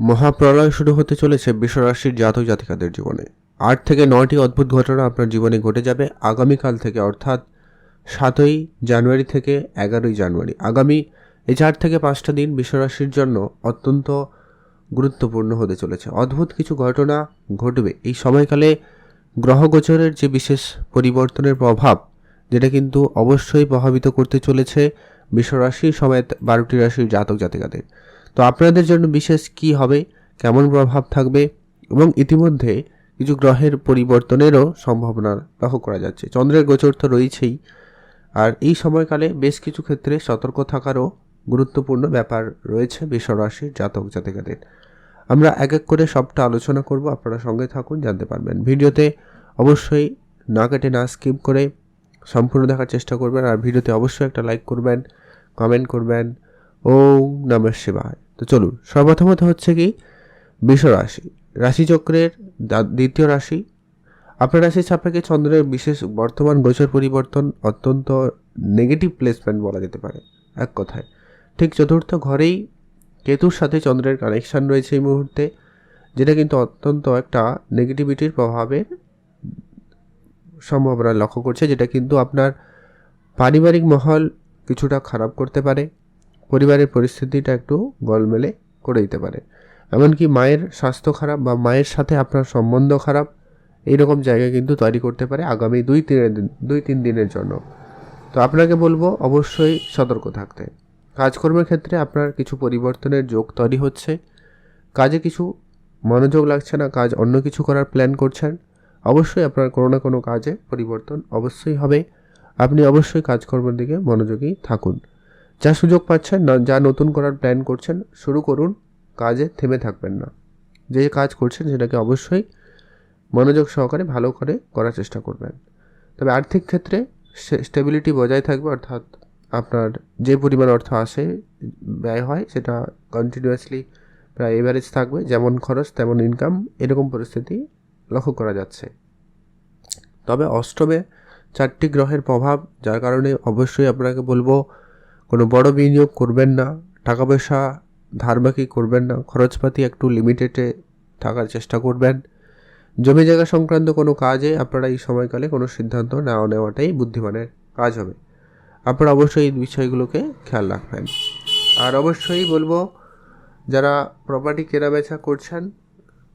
মহাপ্রলয় শুরু হতে চলেছে বিশ্বরাশির জাতক জাতিকাদের জীবনে। আট থেকে নয়টি অদ্ভুত ঘটনা আপনার জীবনে ঘটে যাবে আগামীকাল থেকে, অর্থাৎ সাতই জানুয়ারি থেকে এগারোই জানুয়ারি। আগামী এই চার থেকে পাঁচটা দিন বিশ্বরাশির জন্য অত্যন্ত গুরুত্বপূর্ণ হতে চলেছে। অদ্ভুত কিছু ঘটনা ঘটবে। এই সময়কালে গ্রহগোচরের যে বিশেষ পরিবর্তনের প্রভাব, যেটা কিন্তু অবশ্যই প্রভাবিত করতে চলেছে বিশ্বরাশি সমেত বারোটি রাশির জাতক জাতিকাদের। তো আপনাদের জন্য বিশেষ কি হবে? কেমন প্রভাব থাকবে? এবং ইতিমধ্যে কিছু গ্রহের পরিবর্তনেরও সম্ভাবনা লক্ষ্য করা যাচ্ছে। চন্দ্রের গোচর তো রয়েছেই। আর এই সময়কালে বেশ কিছু ক্ষেত্রে সতর্ক থাকারও গুরুত্বপূর্ণ ব্যাপার রয়েছে বিশ্বরাশির জাতক জাতিকাদের। আমরা এক এক করে সবটা আলোচনা করব, আপনারা সঙ্গে থাকুন, জানতে পারবেন। ভিডিওতে অবশ্যই না কেটে না স্কিপ করে সম্পূর্ণ দেখার চেষ্টা করবেন। আর ভিডিওতে অবশ্যই একটা লাইক করবেন, কমেন্ট করবেন। ও নমঃ শিবায়। তো চলুন সর্বপ্রথমত হচ্ছে কি বিশ্বরাশি রাশিচক্রের দা- দ্বিতীয় রাশি। আপনার রাশির সাপেক্ষে চন্দ্রের বিশেষ বর্তমান গোচর পরিবর্তন অত্যন্ত নেগেটিভ প্লেসমেন্ট বলা যেতে পারে, এক কথায়। ঠিক চতুর্থ ঘরেই কেতুর সাথে চন্দ্রের কানেকশন রয়েছে এই মুহূর্তে, যেটা কিন্তু অত্যন্ত একটা নেগেটিভিটির প্রভাবের সম্ভাবনা লক্ষ্য করছে, যেটা কিন্তু আপনার পারিবারিক মহল কিছুটা খারাপ করতে পারে। পরিবারের পরিস্থিতিটা একটু গোলমেলে করে দিতে পারে। এমনকি মায়ের স্বাস্থ্য খারাপ বা মায়ের সাথে আপনার সম্বন্ধ খারাপ, এইরকম জায়গা কিন্তু তৈরি করতে পারে আগামী দুই তিন দিন, দুই তিন দিনের জন্য। তো আপনাকে বলব, অবশ্যই সতর্ক থাকতে। কাজকর্মের ক্ষেত্রে আপনার কিছু পরিবর্তনের যোগ তৈরি হচ্ছে। কাজে কিছু মনোযোগ লাগছে না, কাজ অন্য কিছু করার প্ল্যান করছেন, অবশ্যই আপনার কোনো না কোনো কাজে পরিবর্তন অবশ্যই হবে। আপনি অবশ্যই কাজকর্মের দিকে মনোযোগী থাকুন। যা সুযোগ পাচ্ছেন, না, যা নতুন করার প্ল্যান করছেন, শুরু করুন। কাজে থেমে থাকবেন না। যে কাজ করছেন সেটাকে অবশ্যই মনোযোগ সহকারে ভালো করে করার চেষ্টা করবেন। তবে আর্থিক ক্ষেত্রে স্টেবিলিটি বজায় থাকবে, অর্থাৎ আপনার যে পরিমাণ অর্থ আসে, ব্যয় হয়, সেটা কন্টিনিউয়াসলি প্রায় এভারেজ থাকবে। যেমন খরচ, তেমন ইনকাম এরকম পরিস্থিতি লক্ষ্য করা যাচ্ছে। তবে অষ্টমে চারটি গ্রহের প্রভাব, যার কারণে অবশ্যই আপনাকে বলব কোনো বড় বিনিয়োগ করবেন না, টাকা পয়সা ধারবাকি করবেন না, খরচপাতি একটু লিমিটেডে থাকার চেষ্টা করবেন। জমি জায়গা সংক্রান্ত কোনো কাজে আপনারা এই সময়কালে কোনো সিদ্ধান্ত না নেওয়াটাই বুদ্ধিমানের কাজ হবে। আপনারা অবশ্যই এই বিষয়গুলোকে খেয়াল রাখবেন। আর অবশ্যই বলব, যারা প্রপার্টি কেনাবেচা করছেন,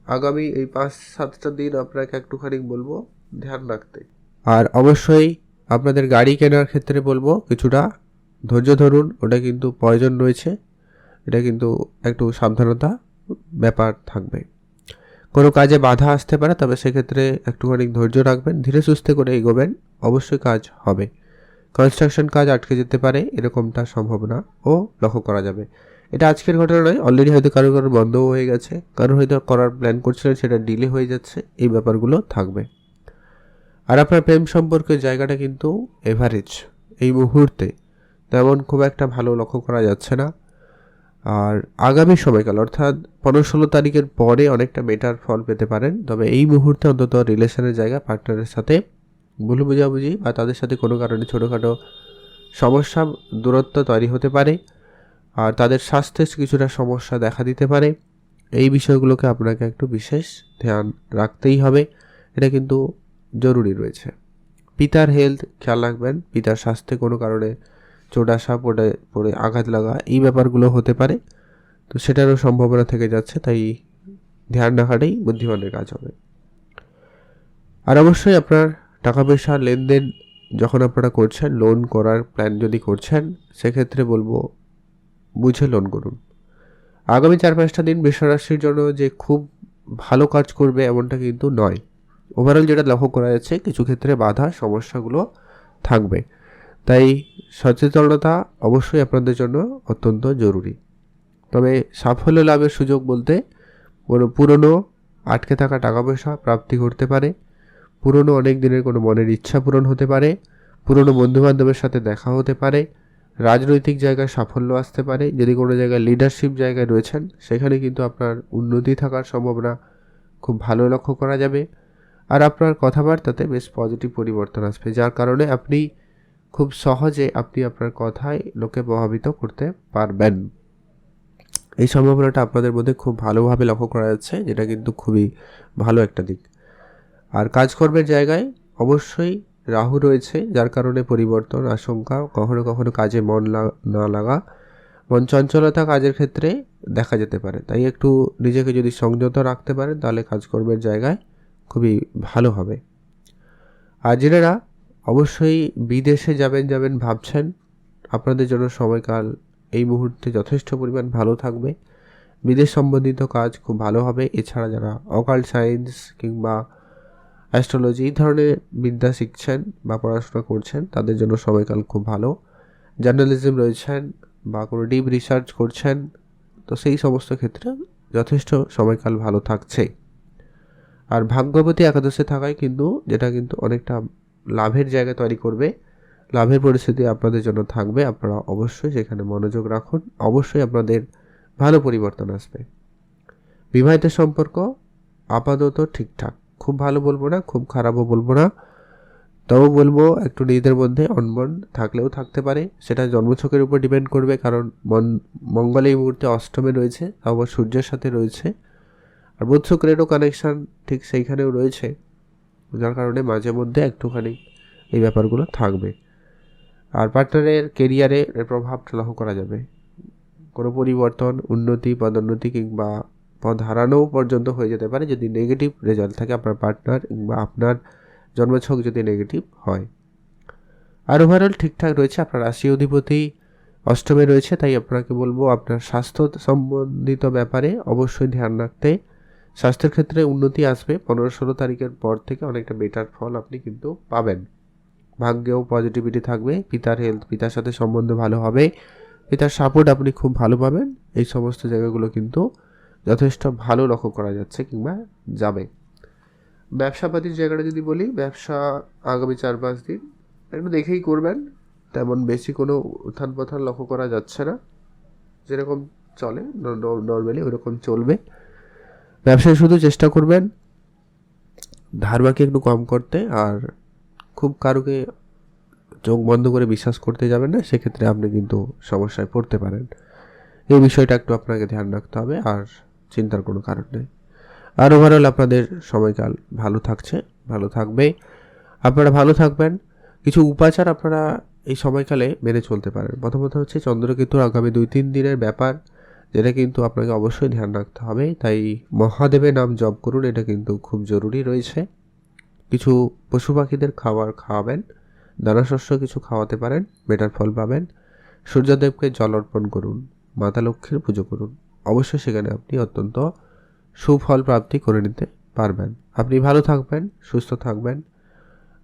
আগামী এই পাঁচ সাতটা দিন আপনাকে একটুখানি বলব, ধ্যান রাখতে। আর অবশ্যই আপনাদের গাড়ি কেনার ক্ষেত্রে বলব, কিছুটা ধৈর্য ধরুন, ওটা কিন্তু প্রয়োজন রয়েছে। এটা কিন্তু একটু সাবধানতা ব্যাপার থাকবে। কোনো কাজে বাধা আসতে পারে, তবে সেক্ষেত্রে একটুখানি ধৈর্য রাখবেন, ধীরে সুস্থে করে এগোবেন, অবশ্যই কাজ হবে। কনস্ট্রাকশন কাজ আটকে যেতে পারে, এরকমটা সম্ভাবনা ও লক্ষ্য করা যাবে। এটা আজকের ঘটনা নয় অলরেডি হয়তো কারও কারও বন্ধও হয়ে গেছে কারও হয়তো করার প্ল্যান করছিলেন, সেটা ডিলে হয়ে যাচ্ছে, এই ব্যাপারগুলো থাকবে। আর আপনার প্রেম সম্পর্কের জায়গাটা কিন্তু এভারেজ এই মুহূর্তে। তেমন খুব একটা ভালো লক্ষ্য করা যাচ্ছে না। আর আগামী সময়কাল, অর্থাৎ পনেরো ষোলো তারিখের পরে অনেকটা বেটার ফল পেতে পারেন। তবে এই মুহূর্তে অন্তত রিলেশনের জায়গা পার্টনারের সাথে ভুল বোঝাবুঝি বা তাদের সাথে কোনো কারণে ছোটোখাটো সমস্যা, দূরত্ব তৈরি হতে পারে আর তাদের স্বাস্থ্যের কিছুটা সমস্যা দেখা দিতে পারে। এই বিষয়গুলোকে আপনাকে একটু বিশেষ ধ্যান রাখতেই হবে। এটা কিন্তু জরুরি রয়েছে। পিতার হেলথ খেয়াল রাখবেন। পিতার স্বাস্থ্যে কোনো কারণে চোট আসা, পড়ে পড়ে আঘাত লাগা, এই ব্যাপারগুলো হতে পারে। তো সেটারও সম্ভাবনা থেকে যাচ্ছে, তাই ধ্যান রাখাটাই বুদ্ধিমানের কাজ হবে। আর অবশ্যই আপনার টাকা পয়সা লেনদেন যখন আপনারা করছেন লোন করার প্ল্যান যদি করছেন, সেক্ষেত্রে বলব, বুঝে লোন করুন। আগামী চার পাঁচটা দিন বৃষরাশির জন্য যে খুব ভালো কাজ করবে এমনটা কিন্তু নয়। ওভারঅল যেটা লক্ষ্য করা যাচ্ছে, কিছু ক্ষেত্রে বাধা, সমস্যাগুলো থাকবে। তাই সচেতনতা অবশ্যই আপনাদের জন্য অত্যন্ত জরুরি। তবে সাফল্য লাভের সুযোগ বলতে কোনো পুরনো, আটকে থাকা টাকা পয়সা প্রাপ্তি করতে পারে, পুরনো অনেক দিনের কোনো মনের ইচ্ছা পূরণ হতে পারে, পুরনো বন্ধুবান্ধবের সাথে দেখা হতে পারে, রাজনৈতিক জায়গায় সাফল্য আসতে পারে, যদি কোনো জায়গায় লিডারশিপ জায়গায় রয়েছেন, সেখানে কিন্তু আপনার উন্নতি থাকার সম্ভাবনা খুব ভালো লক্ষ্য করা যাবে। আর আপনার কথাবার্তাতে বেশ পজিটিভ পরিবর্তন আসবে, যার কারণে আপনি খুব সহজে আপনি আপনার কথায় লোকে প্রভাবিত করতে পারবেন। এই সম্ভাবনাটা আপনাদের মধ্যে খুব ভালোভাবে লক্ষ্য করা যাচ্ছে, যেটা কিন্তু খুবই ভালো একটা দিক। আর কাজকর্মের জায়গায় অবশ্যই রাহু রয়েছে, যার কারণে পরিবর্তন আশঙ্কা, কখনো কখনো কাজে মন না লাগা, মন চঞ্চলতা কাজের ক্ষেত্রে দেখা যেতে পারে। তাই একটু নিজেকে যদি সংযত রাখতে পারেন, তাহলে কাজকর্মের জায়গায় খুবই ভালো হবে। আর জেনেরা অবশ্যই বিদেশে যাবেন যাবেন ভাবছেন। আপনাদের জন্য সময়কাল এই মুহূর্তে যথেষ্ট পরিমাণ ভালো থাকবে। বিদেশ সম্বন্ধিত কাজ খুব ভালো হবে। এছাড়া যারা অকাল্ট সায়েন্স কিংবা অ্যাস্ট্রোলজি এই ধরনের বিদ্যা শিখছেন বা পড়াশোনা করছেন, তাদের জন্য সময়কাল খুব ভালো। জার্নালিজম রয়েছেন বা কোনো ডিপ রিসার্চ করছেন, তো সেই সমস্ত ক্ষেত্রে যথেষ্ট সময়কাল ভালো থাকছে। আর ভাগ্যবতী একাদশে থাকায় কিন্তু, যেটা কিন্তু অনেকটা লাভের জায়গা তৈরি করবে, লাভের পরিস্থিতি আপনাদের জন্য থাকবে, আপনারা অবশ্যই সেখানে মনোযোগ রাখুন, অবশ্যই আপনাদের ভালো পরিবর্তন আসবে। বিবাহিত সম্পর্ক আপাতত ঠিকঠাক, খুব ভালো বলব না, খুব খারাপও বলব না, তবু বলব একটু নিজেদের মধ্যে অনবন থাকলেও থাকতে পারে, সেটা জন্মছকের উপর ডিপেন্ড করবে, কারণ মন, মঙ্গল এই মুহূর্তে অষ্টমে রয়েছে আবার সূর্যের সাথে রয়েছে, আর বুধ শুক্রেরও কানেকশান ঠিক সেইখানেও রয়েছে। যার কারণে মাঝে মধ্যে একটুখানি এই ব্যাপারগুলো থাকবে। আর পার্টনারের কেরিয়ারে এর প্রভাবটা লক্ষ্য করা যাবে। কোনো পরিবর্তন, উন্নতি, পদোন্নতি কিংবা পদ হারানো পর্যন্ত হয়ে যেতে পারে যদি নেগেটিভ রেজাল্ট থাকে আপনার পার্টনার কিংবা আপনার জন্মছক যদি নেগেটিভ হয়। আর ওভারঅল ঠিকঠাক রয়েছে, আপনার রাশি অধিপতি অষ্টমে রয়েছে, তাই আপনাকে বলব আপনার স্বাস্থ্য সম্বন্ধিত ব্যাপারে অবশ্যই ধ্যান রাখতে স্বাস্থ্যের ক্ষেত্রে উন্নতি আসবে। পনেরো ষোলো তারিখের পর থেকে অনেকটা বেটার ফল আপনি কিন্তু পাবেন। ভাগ্যেও পজিটিভিটি থাকবে। পিতার হেলথ পিতার সাথে সম্বন্ধ ভালো হবে। পিতার সাপোর্ট আপনি খুব ভালো পাবেন। এই সমস্ত জায়গাগুলো কিন্তু যথেষ্ট ভালো লক্ষ্য করা যাচ্ছে কিংবা যাবে। ব্যবসাপাতির জায়গাটা যদি বলি, ব্যবসা আগামী চার পাঁচ দিন একটু দেখেই করবেন। তেমন বেশি কোনো উত্থান পথান লক্ষ্য করা যাচ্ছে না। যেরকম চলে নর্মালি ওরকম চলবে। ব্যবসায় শুধু চেষ্টা করবেন ধার বাকি একটু কম করতে আর খুব কারুকে চোখ বন্ধ করে বিশ্বাস করতে যাবেন না, সেক্ষেত্রে আপনি কিন্তু সমস্যায় পড়তে পারেন। এই বিষয়টা একটু আপনাকে ধ্যান রাখতে হবে আর চিন্তার কোনো কারণ নেই। আর ওভারঅল আপনাদের সময়কাল ভালো থাকছে, ভালো থাকবে। আপনারা ভালো থাকবেন। কিছু উপাচার আপনারা এই সময়কালে মেনে চলতে পারেন। প্রথমত হচ্ছে চন্দ্রকেতুর আগামী দুই তিন দিনের ব্যাপার। যেটা কিন্তু আপনাকে অবশ্যই ধ্যান রাখতে হবে। তাই মহাদেবের নাম জপ করুন, এটা কিন্তু খুব জরুরি রয়েছে। কিছু পশু পাখিদের খাবার খাওয়াবেন দানাশস্য কিছু খাওয়াতে পারেন, বেটার ফল পাবেন। সূর্যদেবকে জল অর্পণ করুন, মাতা লক্ষ্মীর পুজো করুন। অবশ্যই সেখানে আপনি অত্যন্ত সুফল প্রাপ্তি করে নিতে পারবেন। আপনি ভালো থাকবেন, সুস্থ থাকবেন,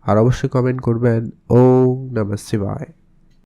আর অবশ্যই কমেন্ট করবেন। ওম নমঃ শিবায়।